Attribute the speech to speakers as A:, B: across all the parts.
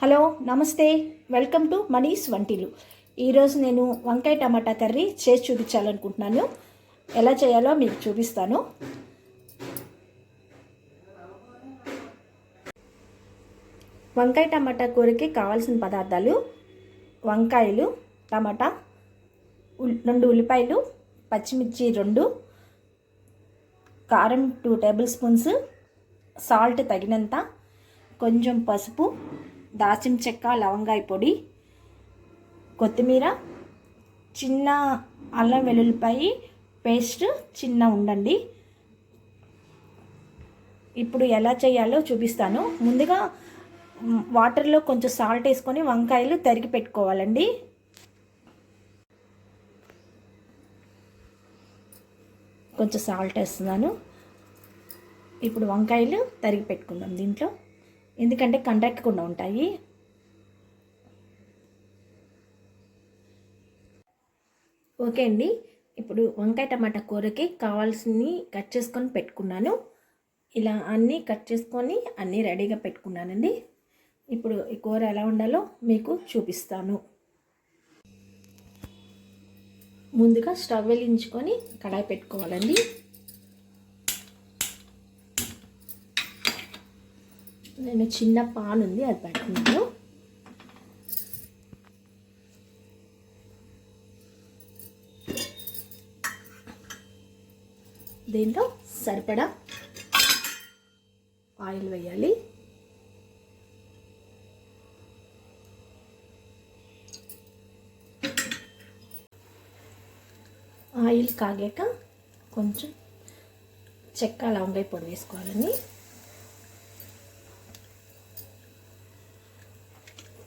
A: Hello నమస్తే. Welcome to మనీస్ వంటిలు ఈరోజు నేను వంకాయ టమాటా కర్రీ చేసి చూపించాలనుకుంటున్నాను. ఎలా చేయాలో మీకు చూపిస్తాను. వంకాయ టమాటా కూరకి కావాల్సిన పదార్థాలు వంకాయలు టమాటా రెండు ఉల్లిపాయలు పచ్చిమిర్చి రెండు కారం టూ టేబుల్ స్పూన్స్ సాల్ట్ తగినంత కొంచెం పసుపు దాచిన చెక్క లవంగాయ పొడి కొత్తిమీర చిన్న అల్లం వెల్లుల్లిపాయ పేస్ట్ చిన్న ఉండండి. ఇప్పుడు ఎలా చేయాలో చూపిస్తాను. ముందుగా వాటర్లో కొంచెం సాల్ట్ వేసుకొని వంకాయలు తరిగి పెట్టుకోవాలండి. కొంచెం సాల్ట్ వేస్తున్నాను. ఇప్పుడు వంకాయలు తరిగి పెట్టుకుందాం దీంట్లో. ఎందుకంటే కండక్కకుండా ఉంటాయి. ఓకే అండి. ఇప్పుడు వంకాయ టమాటా కూరకి కావాల్సినవి కట్ చేసుకొని పెట్టుకున్నాను. ఇలా అన్నీ కట్ చేసుకొని అన్నీ రెడీగా పెట్టుకున్నానండి. ఇప్పుడు ఈ కూర ఎలా ఉండాలో మీకు చూపిస్తాను. ముందుగా స్టవ్ వెలిగించుకొని కడాయి పెట్టుకోవాలండి. నేను చిన్న పాన్ ఉంది అది పెట్టుకున్నాను దీంట్లో సరిపడా ఆయిల్ వేయాలి. ఆయిల్ కాగాక కొంచెం చెక్క లవంగాయ పొడి వేసుకోవాలండి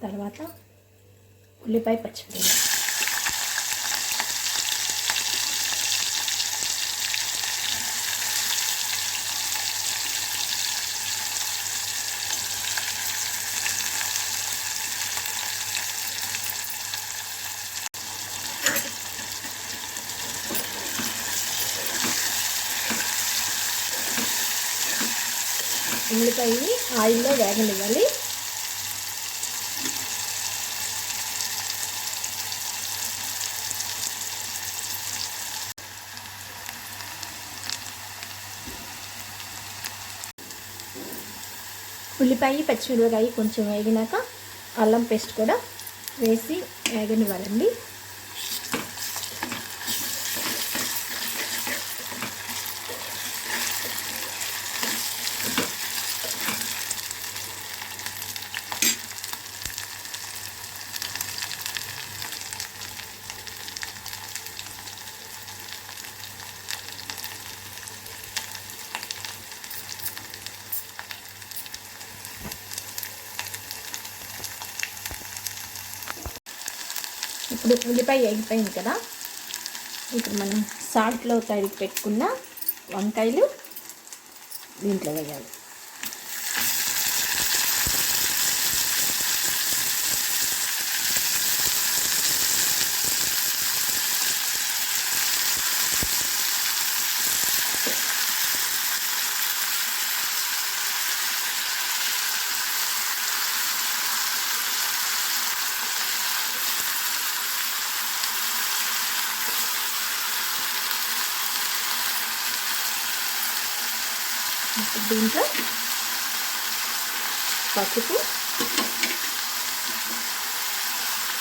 A: తర్వాత ఉల్లిపాయ పచ్చిమిరపకాయ ఉల్లిపాయని ఆయిల్లో వేగనివ్వాలి. ఉల్లిపాయ పచ్చిమిరపకాయ కొంచెం వేగినాక అల్లం పేస్ట్ కూడా వేసి వేగనివ్వాలండి. ఇప్పుడు ఉల్లిపాయ ఎగిపోయింది కదా. ఇప్పుడు మనం సాల్ట్లో తడికి పెట్టుకున్న వంకాయలు దీంట్లో వేయాలి. ఇప్పుడు దీంట్లో పసుపు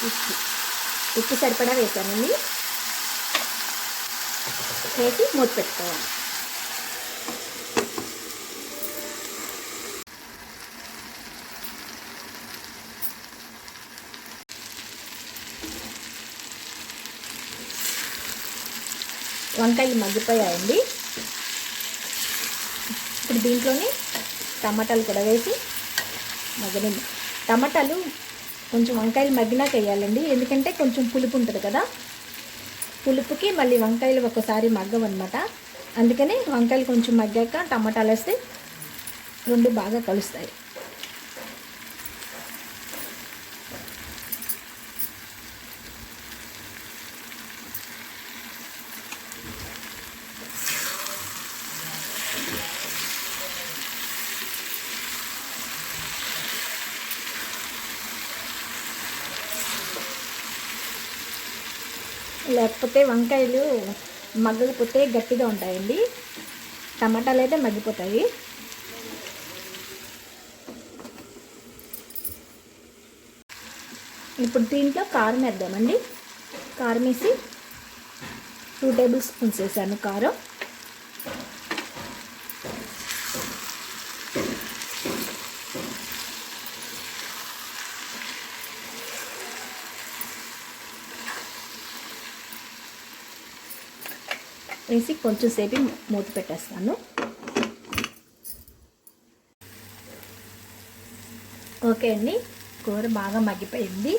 A: ఉప్పు. ఉప్పు సరిపడా వేసానండి వేసి మూత పెట్టుకోవాలి. వంకాయలు మగ్గిపోయాయండి. దీంట్లోనే టమాటాలు కూడా వేసి మగ్గని టమాటాలు కొంచెం వంకాయలు మగ్గినాక వేయాలండి. ఎందుకంటే కొంచెం పులుపు ఉంటుంది కదా. పులుపుకి మళ్ళీ వంకాయలు ఒకసారి మగ్గవన్నమాట. అందుకని వంకాయలు కొంచెం మగ్గాక టమాటాలు వేస్తే రెండు బాగా కలుస్తాయి. లేకపోతే వంకాయలు మగ్గకపోతే గట్టిగా ఉంటాయండి. టమాటాలు అయితే మగ్గిపోతాయి. ఇప్పుడు దీంట్లో కారం వేద్దామండి. కారం వేసి టూ టేబుల్ స్పూన్స్ వేసాను కారం. వేసి కొంచెం సేపు మూత పెట్టేస్తాను. ఓకే అండి కూర బాగా మగ్గిపోయింది.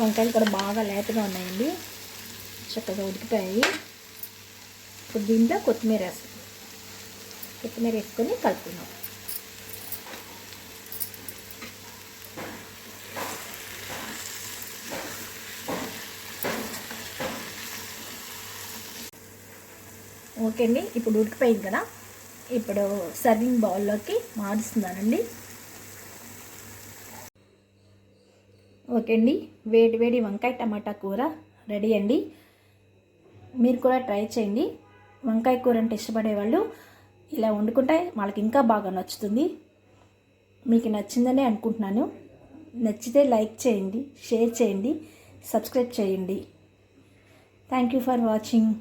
A: వంకాయలు కూడా బాగా లేతగా ఉన్నాయండి. చక్కగా ఉడికిపోయాయి. ఇప్పుడు దీంట్లో కొత్తిమీర వేస్తాం. కొత్తిమీర వేసుకొని కలుపుకుందాం. ఓకే అండి. ఇప్పుడు ఉడికిపోయింది కదా. ఇప్పుడు సర్వింగ్ బౌల్లోకి మారుస్తున్నానండి. ఓకే అండి. వేడి వేడి వంకాయ టమాటా కూర రెడీ అండి. మీరు కూడా ట్రై చేయండి. వంకాయ కూర అంటే ఇష్టపడే వాళ్ళు ఇలా వండుకుంటే వాళ్ళకి ఇంకా బాగా నచ్చుతుంది. మీకు నచ్చిందనే అనుకుంటున్నాను. నచ్చితే లైక్ చేయండి షేర్ చేయండి సబ్స్క్రైబ్ చేయండి. Thank you for watching